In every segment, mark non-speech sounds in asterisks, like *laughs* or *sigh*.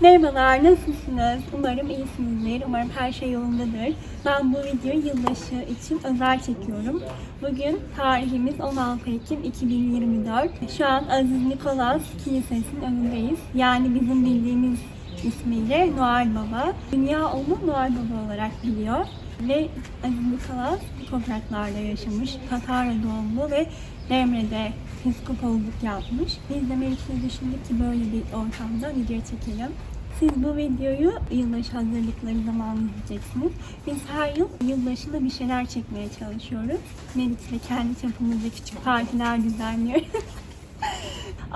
Merhabalar, nasılsınız? Umarım iyisinizdir. Umarım her şey yolundadır. Ben bu videoyu yılbaşı için özel çekiyorum. Bugün tarihimiz 16 Ekim 2024. Şu an Aziz Nikolas Kilisesi'nin önündeyiz. Yani bizim bildiğimiz ismiyle Noel Baba. Dünya onu Noel Baba olarak biliyor. Ve Aziz Nikolas topraklarda yaşamış. Patara doğumlu ve Demre'de psikopolluk yapmış. Biz de Meriç'le düşündük ki böyle bir ortamda video çekelim. Siz bu videoyu yılbaşı hazırlıkları zamanı izleyeceksiniz. Biz her yıl yılbaşında bir şeyler çekmeye çalışıyoruz. Meriç'le kendi çapımızda küçük partiler düzenliyoruz. *laughs*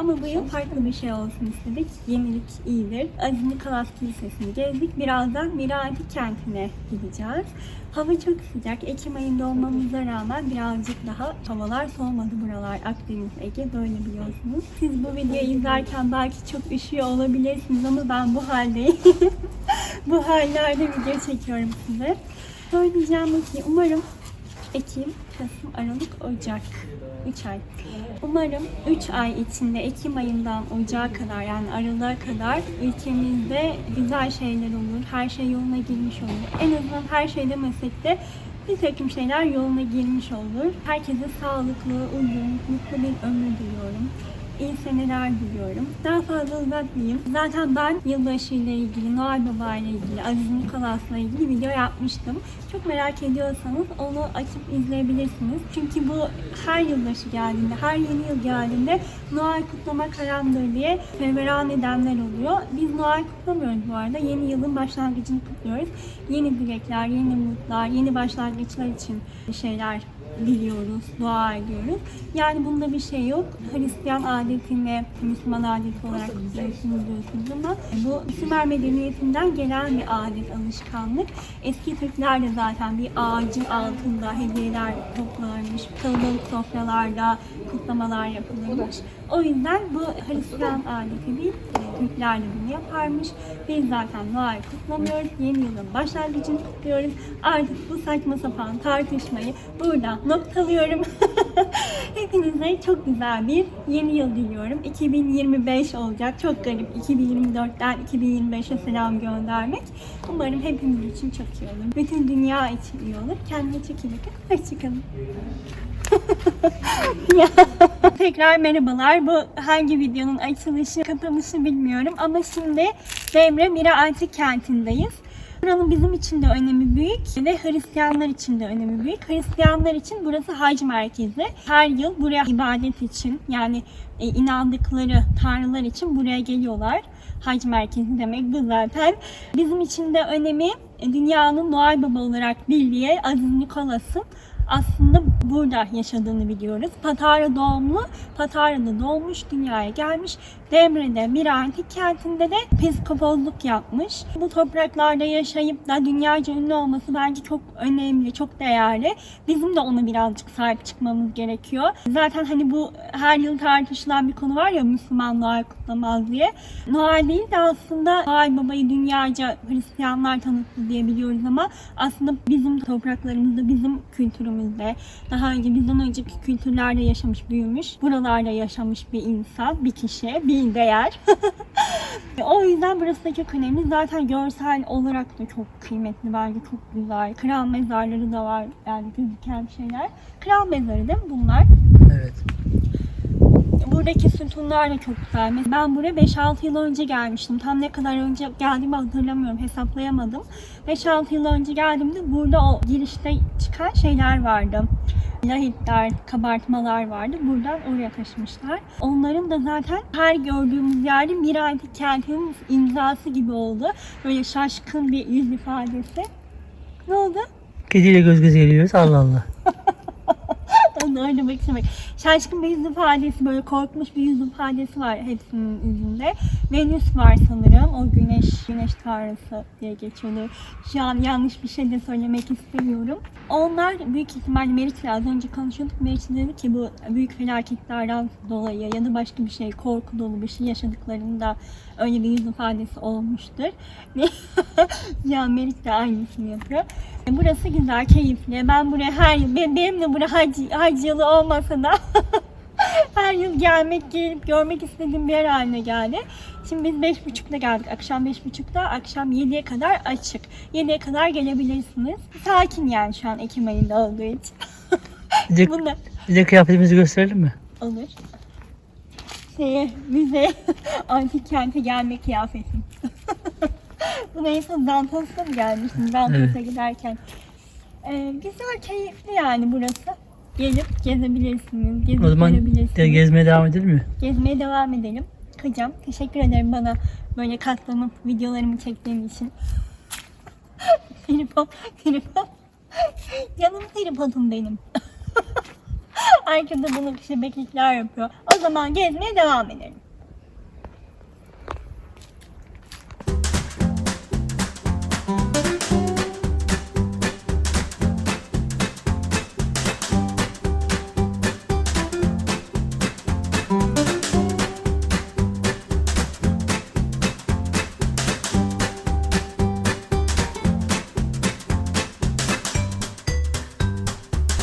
Ama bu yıl farklı bir şey olsun istedik. Yenilik iyidir. Aziz Nikolas Kilisesi'ni gezdik. Birazdan Miradi kentine gideceğiz. Hava çok sıcak. Ekim ayında olmamıza rağmen birazcık daha havalar soğumadı buralar. Akdeniz, Ege böyle biliyorsunuz. Siz bu videoyu izlerken belki çok üşüyor olabilirsiniz ama ben bu haldeyim. *laughs* bu hallerde video çekiyorum size. Söyleyeceğim ki umarım Ekim, Kasım, Aralık, Ocak. 3 ay. Umarım 3 ay içinde Ekim ayından Ocağa kadar yani Aralık'a kadar ülkemizde güzel şeyler olur. Her şey yoluna girmiş olur. En azından her şey demesek de bir takım şeyler yoluna girmiş olur. Herkese sağlıklı, uzun, mutlu bir ömür diliyorum. İyi seneler diliyorum. Daha fazla uzatmayayım. Zaten ben yılbaşı ile ilgili, Noel Baba ile ilgili, Aziz Nikolas'la ilgili video yapmıştım. Çok merak ediyorsanız onu açıp izleyebilirsiniz. Çünkü bu her yılbaşı geldiğinde, her yeni yıl geldiğinde Noel kutlamak haramdır diye fevran edenler oluyor. Biz Noel kutlamıyoruz bu arada. Yeni yılın başlangıcını kutluyoruz. Yeni dilekler, yeni umutlar, yeni başlangıçlar için şeyler biliyoruz, dua ediyoruz. Yani bunda bir şey yok. Hristiyan adetini Müslüman adeti olarak kutluyorsunuz diyorsunuz ama bu Sümer medeniyetinden gelen bir adet, alışkanlık. Eski Türkler de zaten bir ağacın altında hediyeler toplanmış, kalabalık sofralarda kutlamalar yapılırmış. O yüzden bu Hristiyan adeti değil, Türkler de bunu yaparmış. Biz zaten Noel kutlamıyoruz. Yeni yılın başlangıcını kutluyoruz. Artık bu saçma sapan tartışmayı burada noktalıyorum. *laughs* Hepinize çok güzel bir yeni yıl diliyorum. 2025 olacak. Çok garip 2024'ten 2025'e selam göndermek. Umarım hepimiz için çok iyi olur. Bütün dünya için iyi olur. Kendine çok iyi bakın. Hoşçakalın. *laughs* Ya. Tekrar merhabalar. Bu hangi videonun açılışı, kapanışı bilmiyorum ama şimdi Demre Mira Antik kentindeyiz. Buranın bizim için de önemi büyük ve Hristiyanlar için de önemi büyük. Hristiyanlar için burası hac merkezi. Her yıl buraya ibadet için yani e, inandıkları tanrılar için buraya geliyorlar. Hac merkezi demek bu zaten. Bizim için de önemi e, dünyanın Noel Baba olarak bildiği Aziz Nikolas'ın aslında burada yaşadığını biliyoruz. Patara doğumlu, Patara'da doğmuş, dünyaya gelmiş. Demre'de, Mirantik kentinde de psikopolluk yapmış. Bu topraklarda yaşayıp da dünyaca ünlü olması bence çok önemli, çok değerli. Bizim de ona birazcık sahip çıkmamız gerekiyor. Zaten hani bu her yıl tartışılan bir konu var ya Müslüman Noel kutlamaz diye. Noel değil de aslında Noel Baba'yı dünyaca Hristiyanlar tanıttı diye biliyoruz ama aslında bizim topraklarımızda, bizim kültürümüzde, daha önce bizden önceki kültürlerde yaşamış, büyümüş, buralarda yaşamış bir insan, bir kişi, bir değer. *laughs* o yüzden burası da çok önemli. Zaten görsel olarak da çok kıymetli bence çok güzel. Kral mezarları da var yani gözüken şeyler. Kral mezarı değil mi bunlar? Evet. Buradaki sütunlar da çok güzel. Ben buraya 5-6 yıl önce gelmiştim. Tam ne kadar önce geldiğimi hatırlamıyorum. Hesaplayamadım. 5-6 yıl önce geldiğimde burada o girişte çıkan şeyler vardı. Lahitler, kabartmalar vardı. Buradan oraya taşımışlar. Onların da zaten her gördüğümüz yerde bir antik kentinin imzası gibi oldu. Böyle şaşkın bir yüz ifadesi. Ne oldu? Kediyle göz göze geliyoruz. Allah Allah. Da beklemek. Şaşkın bir yüz ifadesi, böyle korkmuş bir yüz ifadesi var hepsinin yüzünde. Venüs var sanırım. O güneş, güneş tanrısı diye geçiyordu. Şu an yanlış bir şey de söylemek istemiyorum. Onlar büyük ihtimalle Meriç'le az önce konuşuyorduk. Meriç dedi ki bu büyük felaketlerden dolayı ya da başka bir şey, korku dolu bir şey yaşadıklarında öyle bir yüz ifadesi olmuştur. *laughs* ya Meriç de aynısını yapıyor. Burası güzel, keyifli. Ben buraya her yıl, benim, benim de buraya hac, hac yılı olmasa da *laughs* her yıl gelmek, gelip görmek istediğim bir yer haline geldi. Şimdi biz beş buçukta geldik. Akşam beş buçukta, akşam 7'ye kadar açık. 7'ye kadar gelebilirsiniz. Sakin yani şu an Ekim ayında olduğu için. Bir de, *laughs* Bunlar bir de kıyafetimizi gösterelim mi? olur. Şeye, bize *laughs* antik kente gelme kıyafetim. *laughs* Buna en son Dantos'ta mı gelmiştim? Dantos'a Evet. giderken. Ee, güzel, keyifli yani burası. Gelip gezebilirsiniz, gezip O zaman de gezmeye devam edelim mi? Gezmeye devam edelim. Kocam, teşekkür ederim bana böyle katlanıp videolarımı çektiğin için. *laughs* tripod, tripod. Canım tripodum benim. *laughs* Arkada bunu şebeklikler yapıyor. O zaman gezmeye devam edelim.